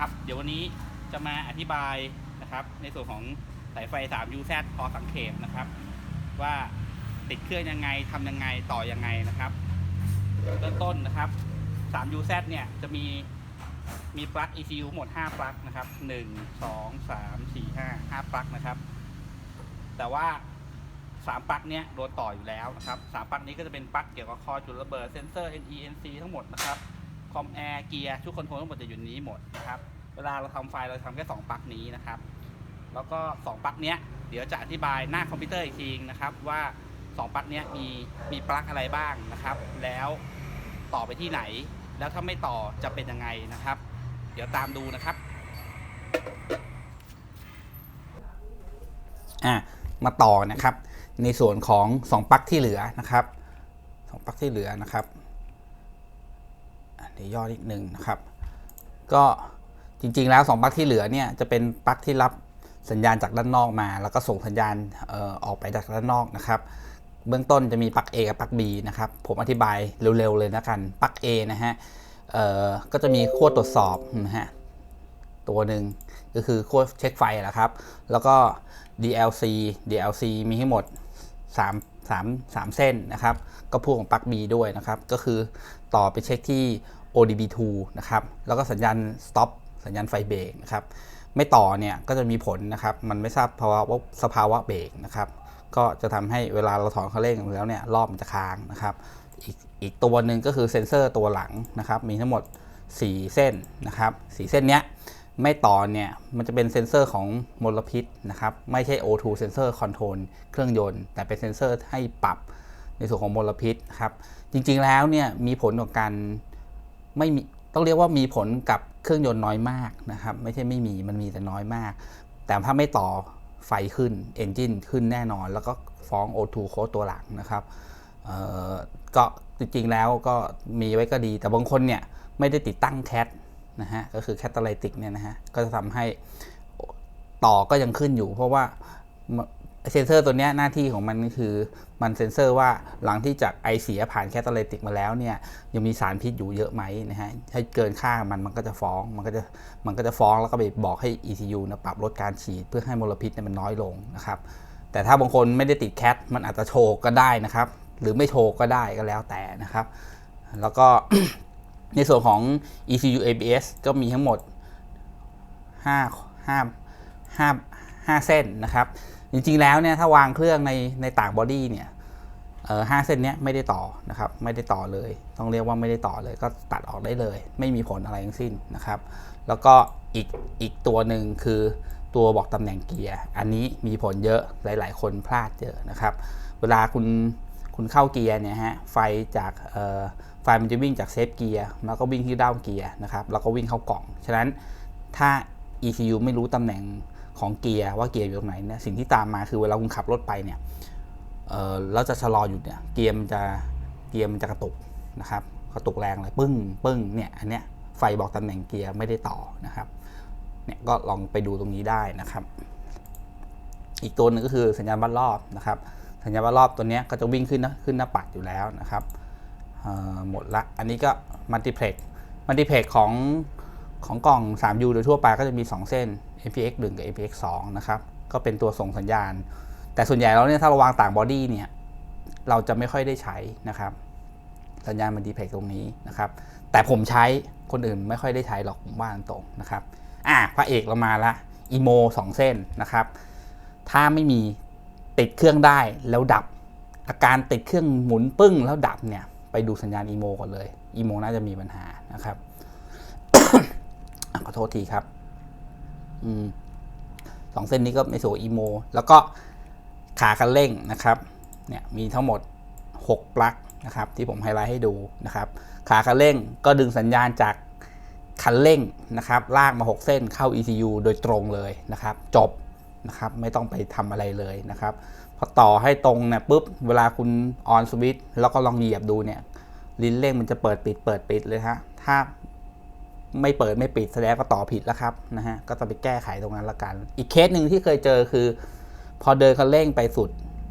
นะครับ เดี๋ยววันนี้จะมาอธิบายนะครับ ในส่วนของสายไฟ 3UZ พอสังเขปนะครับ ว่าติดเครื่องยังไงทำยังไงต่อยังไงนะครับเริ่มต้นนะครับ 3UZ เนี่ยจะมีมีปลั๊ก ECU หมด 5 ปลั๊กนะครับ 1 2 3 4 5 5 ปลั๊กนะครับ แต่ว่า 3 ปลั๊กเนี้ยโดนต่ออยู่แล้วนะครับ 3 ปลั๊กนี้ก็จะเป็นปลั๊กเกี่ยวกับคอจุดระเบิดเซนเซอร์ NE NC ทั้งหมดนะครับ คอมแอร์เกียร์ชุดคอนโทรลทั้งหมดจะอยู่นี้หมดนะครับ เวลาเราทำไฟล์เราทำแค่2ปลั๊กนี้นะครับ แล้วก็ 2ปลั๊กเนี้ยเดี๋ยวจะอธิบายหน้าคอมพิวเตอร์อีกทีนะครับว่า 2ปลั๊กเนี้ยมีมีปลั๊กอะไรบ้างนะครับ แล้วต่อไปที่ไหน แล้วถ้าไม่ต่อจะเป็นยังไงนะครับ เดี๋ยวตามดูนะครับอะมาต่อนะครับ ในส่วนของ 2ปลั๊กที่เหลือนะครับ 2ปลั๊กที่เหลือนะครับ เดี๋ยวย่อนิดหนึ่งนะครับ ก็จริงๆแล้ว2ปลั๊กที่เหลือเนี่ยจะเป็นปลั๊กที่รับสัญญาณจากด้านนอกมา แล้วก็ส่งสัญญาณออออกไปจากด้านนอกนะครับเบื้องต้นจะมีปลั๊ก A กับปลั๊ก B นะครับ ผมอธิบายเร็วๆเลยนะกัน ปลั๊ก A นะฮะก็จะมีขั้วตรวจสอบนะฮะ ตัวหนึ่งก็คือขั้วเช็คไฟแหละครับ แล้วก็ DLC DLC มีให้หมด 3 3 3 เส้นนะครับ ก็พ่วงของปลั๊ก B ด้วยนะครับ ก็คือต่อไปเช็คที่ ODB2 นะครับ แล้วก็สัญญาณ stop สัญญาณไฟเบรกนะครับ ไม่ต่อเนี่ยก็จะมีผลนะครับ มันไม่ทราบภาวะสภาวะเบรกนะครับ ก็จะทำให้เวลาเราถอนคันเร่งแล้วเนี่ยรอบมันจะค้างนะครับ อีกอีกตัวหนึ่งก็คือเซ็นเซอร์ตัวหลังนะครับ มีทั้งหมด 4 เส้นนะครับสีเส้นเนี้ย ไม่ต่อเนี่ยมันจะเป็นเซ็นเซอร์ของมลพิษนะครับไม่ใช่ O2 เซนเซอร์คอนโทรลเครื่องยนต์ แต่เป็นเซ็นเซอร์ให้ปรับในส่วนของมลพิษครับจริงๆแล้วเนี่ยมีผลต่อการไม่มีต้องเรียกว่ามีผลกับเครื่องยนต์น้อยมากนะครับไม่ใช่ไม่มีมันมีแต่น้อยมาก แต่ถ้าไม่ต่อไฟขึ้นเอนจินขึ้นแน่นอน แล้วก็ฟ้อง O2 โค้ดตัวหลังนะครับเออก็จริงๆแล้วก็มีไว้ก็ดี แต่บางคนเนี่ยไม่ได้ติดตั้งแคท นะฮะก็คือแคตตาไลติกเนี่ยนะฮะก็จะทำให้ต่อก็ยังขึ้นอยู่ เพราะว่าเซนเซอร์ตัวนี้หน้าที่ของมันก็คือมันเซนเซอร์ว่าหลังที่จากไอเสียผ่านแคตตาไลติกมาแล้วเนี่ยยังมีสารพิษอยู่เยอะไหมนะฮะให้เกินค่ามันมันก็จะฟ้องมันก็จะมันก็จะฟ้องแล้วก็ไปบอกให้ ECU นะปรับลดการฉีดเพื่อให้มลพิษเนี่ยมันน้อยลงนะครับแต่ถ้าบางคนไม่ได้ติดแคทมันอาจจะโชว์ก็ได้นะครับ หรือไม่โชว์ก็ได้ก็แล้วแต่นะครับ แล้วก็ ในส่วนของ ECU ABS ก็มีทั้งหมด 5 5 5 5 เส้นนะครับ จริงๆแล้วเนี่ยถ้าวางเครื่องในในต่างบอดี้เนี่ยเออห้าเส้นเนี้ยไม่ได้ต่อนะครับไม่ได้ต่อเลย ต้องเรียกว่าไม่ได้ต่อเลยก็ตัดออกได้เลย ไม่มีผลอะไรทั้งสิ้นนะครับ แล้วก็อีกอีกตัวหนึ่งคือตัวบอกตำแหน่งเกียร์ อันนี้มีผลเยอะหลาย ๆ คนพลาดเยอะนะครับ เวลาคุณ คุณเข้าเกียร์เนี่ยฮะไฟจากไฟมันจะวิ่งจากเซฟเกียร์แล้วก็วิ่งที่ด้ามเกียร์นะครับแล้วก็วิ่งเข้ากล่อง ฉะนั้นถ้า ECU ไม่รู้ตำแหน่งของเกียร์ว่าเกียร์อยู่ตรงไหนเนี่ยสิ่งที่ตามมาคือเวลาคุณขับรถไปเนี่ยเออแล้วจะชะลออยู่เนี่ยเกียร์มันจะเกียร์มันจะกระตุกนะครับกระตุกแรงเลยปึ้งปึ้งเนี่ยอันเนี้ยไฟบอกตำแหน่งเกียร์ไม่ได้ต่อนะครับเนี่ยก็ลองไปดูตรงนี้ได้นะครับ อีกตัวหนึงก็คือสัญญาณวัดรอบนะครับ สัญญาณวัดรอบตัวนี้ก็จะวิ่งขึ้นนะขึ้นหน้าปัดอยู่แล้วนะครับหมดละอันนี้ก็มัลติเพล็กมัลติเพล็กของของกล่อง 3U โดยทั่วไปก็จะมี 2 เส้น MPX 1 กับ MPX 2นะครับก็เป็นตัวส่งสัญญาณ แต่ส่วนใหญ่แล้วเนี่ยถ้าเราวางต่างบอดี้เนี่ยเราจะไม่ค่อยได้ใช้นะครับ สัญญาณมัลติเพล็กตรงนี้นะครับ แต่ผมใช้คนอื่นไม่ค่อยได้ใช้หรอกผมว่าตรงนะครับ อะพระเอกเรามาละอีโมสองเส้นนะครับ ถ้าไม่มี ติดเครื่องได้แล้วดับ อาการติดเครื่องหมุนปึ้งแล้วดับเนี่ยไปดูสัญญาณอีโมก่อนเลยอีโมน่าจะมีปัญหานะครับขอโทษทีครับอสองเส้นนี้ก็ไม่สูอีโม แล้วก็ขาคันเร่งนะครับ เนี่ยมีทั้งหมด 6 ปลั๊กนะครับ ที่ผมไฮไลท์ให้ดูนะครับ ขาคันเร่งก็ดึงสัญญาณจากคันเร่งนะครับ ลากมา 6 เส้นเข้า ECU โดยตรงเลยนะครับ จบ นะครับไม่ต้องไปทำอะไรเลยนะครับพอต่อให้ตรงเนี่ยปุ๊บเวลาคุณออนสวิตช์แล้วก็ลองเหยียบดูเนี่ยลิ้นเร่งมันจะเปิดปิดเปิดปิดเลยฮะถ้าไม่เปิดไม่ปิดแสดงก็ต่อผิดแล้วครับนะฮะก็ต้องไปแก้ไขตรงนั้นละกัน อีกเคสหนึ่งที่เคยเจอคือ พอเดินคันเร่งไปสุด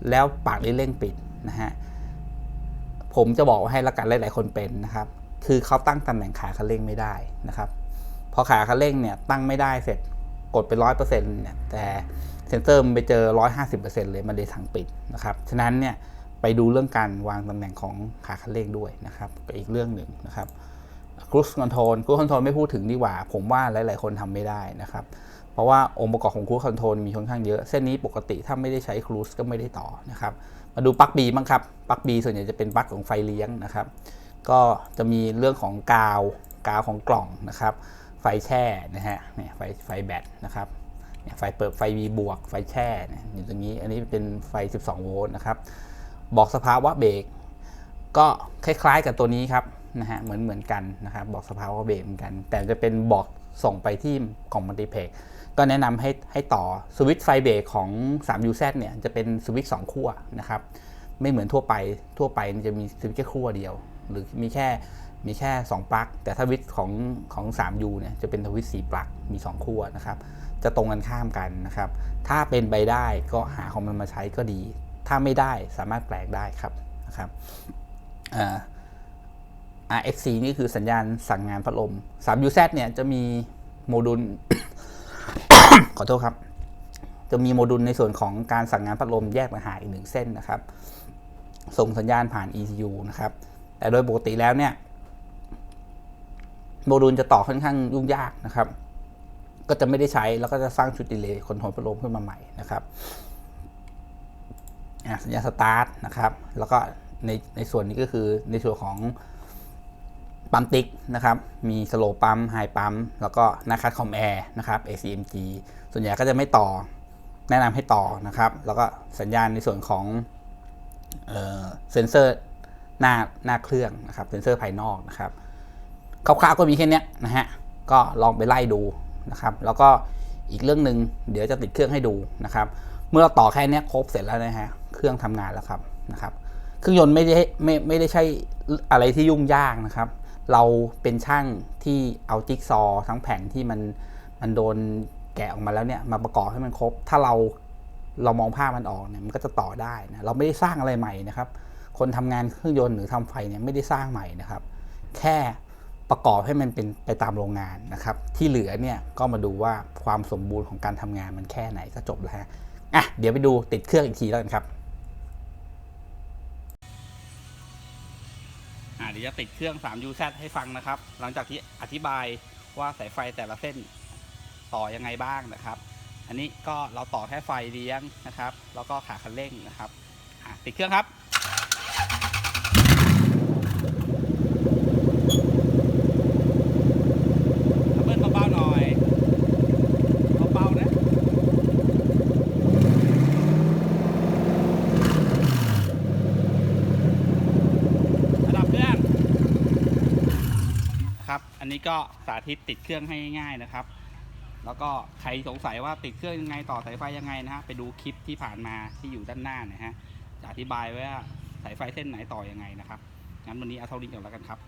แล้วปากลิ้นเร่งปิดนะฮะผมจะบอกให้ละกันหลาย ๆ คนเป็นนะครับ คือเขาตั้งตำแหน่งขาคันเร่งไม่ได้นะครับพออขาคันเร่งเนี่ยตั้งไม่ได้เสร็จ กดไปร้อยเปอร์เซ็นต์เนี่ยแต่เซนเซอร์มันไปเจอร้อยห้าสิบเปอร์เซ็นต์เลยมันเลยสั่งปิดนะครับฉะนั้นเนี่ยไปดูเรื่องการวางตำแหน่งของขาคันเร่งด้วยนะครับก็อีกเรื่องหนึ่งนะครับครู i คอนโทรลครู i คอนโทรลไม่พูดถึงดีกว่า ผมว่าหลาย ๆ คนทำไม่ได้นะครับ เพราะว่าองค์ประกอบของครู i คอนโทรลมีค่อนข้างเยอะ เส้นนี้ปกติถ้าไม่ได้ใช้ครูสก็ไม่ได้ต่อนะครับ มาดูปลั๊กบีบ้างครับ ปลั๊กบีส่วนใหญ่จะเป็นปลั๊กของไฟเลี้ยงนะครับ ก็จะมีเรื่องของกาว กาวของกล่องนะครับ ไฟแช่นะฮะเนี่ยไฟไฟแบตนะครับเนี่ยไฟเปิดไฟ V บวกไฟแช่เนี่ยอยู่ตรงนี้อันนี้เป็นไฟ 12 โวลต์นะครับ บอกสภาวะเบรกก็คล้ายๆกับตัวนี้ครับนะฮะเหมือนเหมือนกันนะครับบอกสภาวะเบรกเหมือนกัน แต่จะเป็นบอกส่งไปที่กล่องมัลติเพกก็แนะนำให้ให้ต่อสวิตช์ไฟเบรกของ 3UZ เนี่ยจะเป็นสวิตช์2ขั้วนะครับไม่เหมือนทั่วไปทั่วไปจะมีสวิตช์แค่ขั้วเดียว หรือมีแค่ มีแค่ 2 ปลั๊ก แต่ถ้าวิทของของ 3U เนี่ยจะเป็นสวิต4ปลั๊ก มี 2 ขั้วนะครับ จะตรงกันข้ามกันนะครับ ถ้าเป็นไปได้ก็หาของมันมาใช้ก็ดี ถ้าไม่ได้สามารถแปลกได้ครับนะครับอ่า RXC นี่คือสัญญาณสั่งงานพัดลม 3UZ เนี่ยจะมีโมดูล ขอโทษครับ จะมีโมดูลในส่วนของการสั่งงานพัดลมแยกต่างหากอีกหนึ่งเส้นนะครับ ส่งสัญญาณผ่าน ECU นะครับ แต่โดยปกติแล้วเนี่ย โมดูลจะต่อค่อนข้างยุ่งยากนะครับ ก็จะไม่ได้ใช้แล้วก็จะสร้างชุดดีเลย์คอนโทรลพัดลมขึ้นมาใหม่นะครับสัญญาณสตาร์ทนะครับ แล้วก็ในในส่วนนี้ก็คือในส่วนของปั๊มติ๊กนะครับ มีสโลปั๊มไฮปั๊มแล้วก็นาคัดคอมแอร์นะครับ ACMG ส่วนใหญ่ก็จะไม่ต่อแนะนำให้ต่อนะครับ แล้วก็สัญญาณในส่วนของเอ่อเซนเซอร์หน้าหน้าเครื่องนะครับ เซนเซอร์ภายนอกนะครับ คร่าวๆก็มีแค่นี้นะฮะก็ลองไปไล่ดูนะครับ แล้วก็อีกเรื่องหนึ่งเดี๋ยวจะติดเครื่องให้ดูนะครับ เมื่อเราต่อแค่นี้ครบเสร็จแล้วนะฮะเครื่องทำงานแล้วครับนะครับ เครื่องยนต์ไม่ได้ไม่ไม่ได้ใช่อะไรที่ยุ่งยากนะครับ เราเป็นช่างที่เอาจิ๊กซอทั้งแผงที่มันมันโดนแกะออกมาแล้วเนี่ยมาประกอบให้มันครบ ถ้าเราเรามองภาพมันออกเนี่ยมันก็จะต่อได้นะเราไม่ได้สร้างอะไรใหม่นะครับ คนทำงานเครื่องยนต์หรือทำไฟเนี่ยไม่ได้สร้างใหม่นะครับ แค่ ประกอบให้มันเป็นไปตามโรงงานนะครับ ที่เหลือเนี่ยก็มาดูว่าความสมบูรณ์ของการทำงานมันแค่ไหนก็จบแล้วฮะอะเดี๋ยวไปดูติดเครื่องอีกทีแล้วกันครับอ่าเดี๋ยวจะติดเครื่อง 3UZ ให้ฟังนะครับ หลังจากที่อธิบายว่าสายไฟแต่ละเส้นต่อยังไงบ้างนะครับ อันนี้ก็เราต่อแค่ไฟเลี้ยงนะครับ แล้วก็ขาคันเร่งนะครับติดเครื่องครับ เบิ้ลเบาๆหน่อย เบาๆนะ ระดับเครื่อง ครับ อันนี้ก็สาธิตติดเครื่องให้ง่ายๆนะครับ แล้วก็ใครสงสัยว่าติดเครื่องยังไงต่อสายไฟยังไงนะฮะไปดูคลิปที่ผ่านมาที่อยู่ด้านหน้านะฮะจะอธิบายไว้ว่าสายไฟเส้นไหนต่อยังไงนะครับงั้นวันนี้เอาเท่านี้ก่อนแล้วกันครับ